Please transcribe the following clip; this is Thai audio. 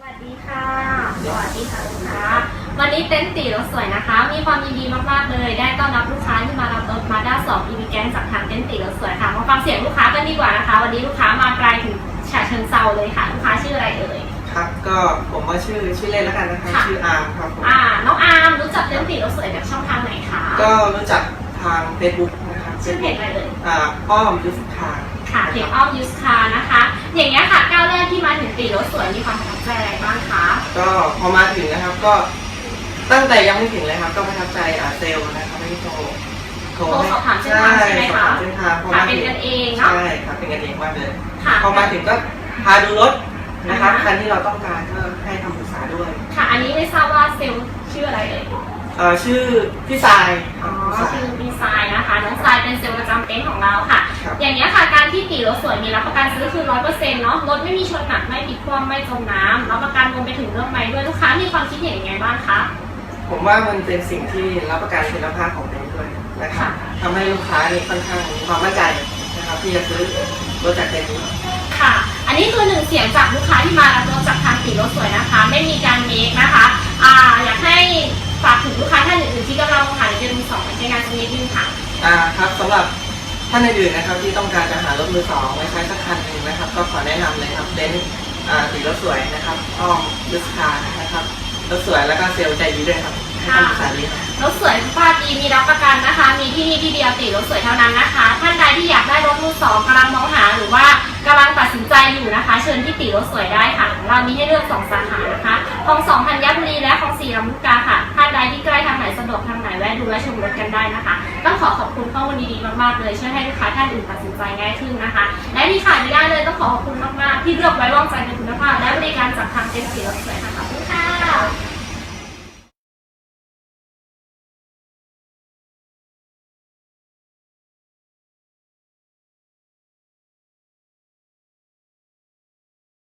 สวัสดีค่ะ สวัสดีค่ะลูกค้า วันนี้เต็นท์ตีรถสวยนะคะ มีความยินดีมากๆเลย ได้ต้อนรับลูกค้าที่มารับรถมาด้า2 EV แกงจากทางเต็นท์ตีรถสวยค่ะ มาฟังเสียงลูกค้ากันดีกว่านะคะ วันนี้ลูกค้ามาไกลถึงฉะเชิงเซาเลยค่ะ ลูกค้าชื่ออะไรเอ่ย ครับก็ผมว่าชื่อชื่อเล่นแล้วกันนะครับค่ะ ชื่ออาร์มครับผมอ่า น้องอาร์มรู้จักเต็นท์ตีรถสวยจากช่องทางไหนคะ ก็รู้จักทาง Facebook นะครับ ชื่อเพจอะไรเอ่ยอ่าอ้อมยุทธคาค่ะเพจอ้อมยูสคานะคะ อย่างเงี้ยค่ะก้าวแรกที่มาถึงตีรถสวยมีความประทับใจอะไรบ้างคะก็พอมาถึงนะครับก็ตั้งแต่ยังไม่ถึงเลยครับ ก็ประทับใจอ่าเซลล์นะครับที่โทรโทรสอบถามเส้นทางใช่ไหมสอบคะถามเส้นทางพอค่ะมาเป็ถึนงกันเองเนาะใช่ครับเป็นกันเองมากเลยค่ะพอมาถึงก็พาดูรถนะครับอ่าฮะคันที่เราต้องการก็ให้คำปรึกษาด้วย ค่ะ อันนี้ไม่ทราบว่าเซลล์ชื่ออะไรเอ่ยเอ่อชื่อพี่ทรายอ๋อ ค่ะการที่ตีรถสวยมีรับประกันซื้อคือร้อยเปอร์เซ็นต์เนาะรถไม่มีชนหนักไม่พลิกคว่ำไม่จมน้ำรับประกันรวมไปถึงเรื่องไม้ด้วยลูกค้ามีความคิดเห็นยังไงบ้างคะผมว่ามันเป็นสิ่งที่รับประกันคุณภาพของเต็นท์ด้วยนะครับค่ะทำให้ลูกค้านี่ค่อนข้างมีความมั่นใจนะครับที่จะซื้อรถจากเต็นท์นี้ค่ะ อันนี้คือหนึ่งเสียงจากลูกค้าที่มารับรถจากทางตีรถสวยนะคะ ไม่มีการเมคนะคะอ่าอยากให้ฝากถึงลูกค้าท่านอื่นๆที่กำลังมองหาเดือนสองใช้งานสักนิดนึงค่ะอ่าครับสำหรับ ท่านอื่นๆนะครับที่ต้องการจะหารถมือสองไว้ใช้สักคันหนึ่งนะครับ ก็ขอแนะนำเลยครับเต็นท์สีรถสวยนะครับอ้อมลุสคานะครับรถสวยแล้วก็เซลล์ใจดีด้วยครับให้คำปรึกษาดีครับ รถสวยสภาพดีมีรับประกันนะคะ มีที่นี่ที่เดียวตีรถสวยเท่านั้นนะคะ ท่านใดที่อยากได้รถมือสองกำลังมองหาหรือว่ากำลังตัดสินใจอยู่นะคะ เชิญที่ตีรถสวยได้ค่ะ เรามีให้เลือกสองสาขานะคะของสองธัญบุรีและของสี่ลำลูกกา และชมรถกันได้นะคะ ต้องขอขอบคุณข้อมูลดีๆมากๆเลยช่วยให้ลูกค้าท่านอื่นตัดสินใจง่ายขึ้นนะคะ และที่ขาดไม่ได้เลยต้องขอขอบคุณมากๆที่เลือกไว้วางใจในคุณภาพและบริการจากทางเต็มสีแล้ว